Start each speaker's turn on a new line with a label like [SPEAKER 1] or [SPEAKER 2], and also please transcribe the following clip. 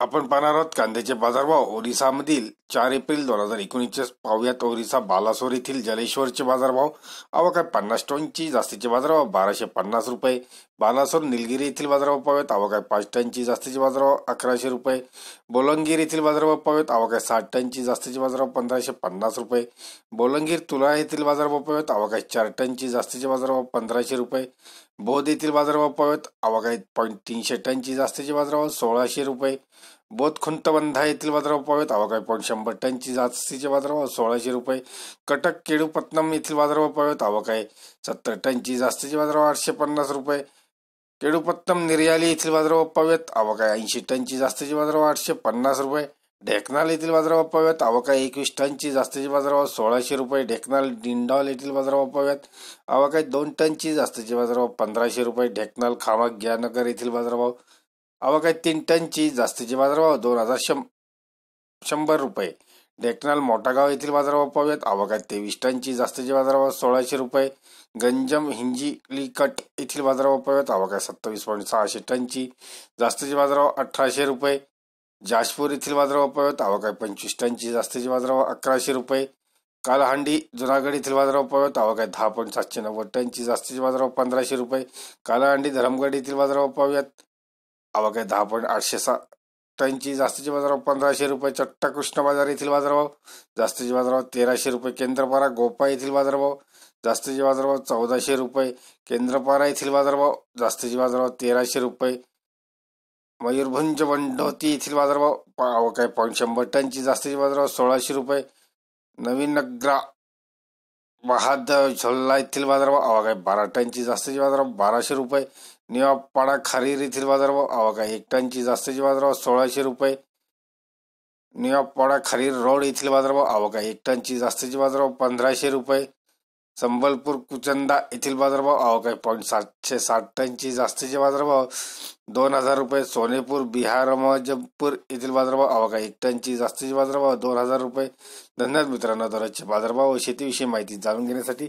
[SPEAKER 1] आपण पाहणार आहोत कांद्याचे बाजारभाव. ओरिसामधील चार एप्रिल दोन हजार एकोणीसचे पाहुयात. ओरिसा बालासोर येथील जलेश्वरचे बाजारभाव. अवकाळ पन्नास टनची जास्तीचे बाजारभाव बाराशे पन्नास रुपये. बालासोर निलगिरी येथील बाजारभाव पाहूयात. अवकाळ आहे पाच टनची जास्तीचे बाजारभाव अकराशे रुपये. बोलंगीर येथील बाजारभाव पाहूयात. अवकाळ आहे साठ टनची जास्तीचे बाजारभाव पंधराशे पन्नास रुपये. बोलंगीर तुला येथील बाजारभाव पाहूयात. अवकाळ चार टनची जास्तीचे बाजारभाव पंधराशे रुपये. बोध येथील बाजारभाव पाहूयात. अवकाळ पॉईंट तीनशे टनची जास्तीचे बाजारभाव सोळाशे रुपये. बोध बंधा येथील बाजारभाव पाहूयात आवक आहे पॉईंट शंभर टनची जास्तीचे बाजारभाव सोळाशे रुपये. कटक केडूपत्नम येथील बाजारभाव पाहूयात अवकाळी सत्तर टनची जास्तीचे बाजारभाव आठशे पन्नास रुपये. केडूपत्तम निर्याली येथील बाजारभाव पाहूयात अवकाळी ऐंशी टनची जास्तीचे बाजारभाव आठशे पन्नास रुपये. ढेकनाल येथील बाजारभाव पाहूयात अवकाळी एकवीस टनची जास्तीचे बाजारभाव सोळाशे रुपये. ढेकनाल डिंडॉल येथील बाजारभाव पाहूयात अवकाळी दोन टनची जास्तीचे बाजारभाव पंधराशे रुपये. ढेकनाल खामक ग्यानगर येथील बाजारभाव आवक आहे तीन टनची जास्तीचे बाजारभाव दोन हजार शं शंभर रुपये. डेक्नाल मोठागाव येथील बाजारभाव पाहूयात. आवक तेवीस टनची जास्तीचे बाजारभाव सोळाशे रुपये. गंजम हिंजिलीकट येथील बाजारभाव पाहूयात. आवक आहे सत्तावीस पॉईंट सहाशे टनची जास्तीचे बाजारभाव अठराशे रुपये. जाजपूर येथील बाजारभाव पाहूयात. आवक आहे पंचवीस टनची जास्तीचे बाजारभाव अकराशे रुपये. कालहांडी जुनागड येथील बाजारभाव पाहूयात. आवक दहा पॉईंट सातशे नव्वद टनची जास्तीचे बाजारभाव पंधराशे रुपये. कालहांडी धरमगड येथील बाजारभाव पाहूयात. आवक दहा पॉईंट आठशे सा टनची जास्तीचे बाजारभाव पंधराशे रुपये. चट्टा कृष्ण बाजार येथील बाजारभाव जास्तीचे बाजारभाव तेराशे रुपये. केंद्रपारा गोपा येथील बाजारभाव जास्तीचे बाजारभाव चौदाशे रुपये. केंद्रपारा येथील बाजारभाव जास्तीचे बाजारभाव तेराशे रुपये. मयूरभंज बंडवती येथील बाजारभाव आवक आहे पॉईंट शंभर. टनची जास्तीचे बाजारभाव सोळाशे रुपये. नवीन नगरा बहाद झोल्ला येथील बाजारभाव आवक बारा. टनची जास्तीचे बाजारभाव बाराशे रुपये. निवापाडा खारीर येथील बाजारभाव आवक आहे एक टनची जास्तीचे बाजारभाव सोळाशे रुपये. निवापाडा खारीर रोड येथील बाजारभाव आवक आहे एक टनची जास्तीचे बाजारभाव पंधराशे रुपये. संबलपूर कुचंदा येथील बाजारभाव आवक आहे पॉईंट सातशे साठ टनची जास्तीचे बाजारभाव दोन हजार रुपये. सोनेपूर बिहार मजपूर येथील बाजारभाव आवक आहे एक टनची जास्तीचे बाजारभाव दोन हजार रुपये. धन्यवाद मित्रांनो दररोजचे बाजारभाव व शेतीविषयी माहिती जाणून घेण्यासाठी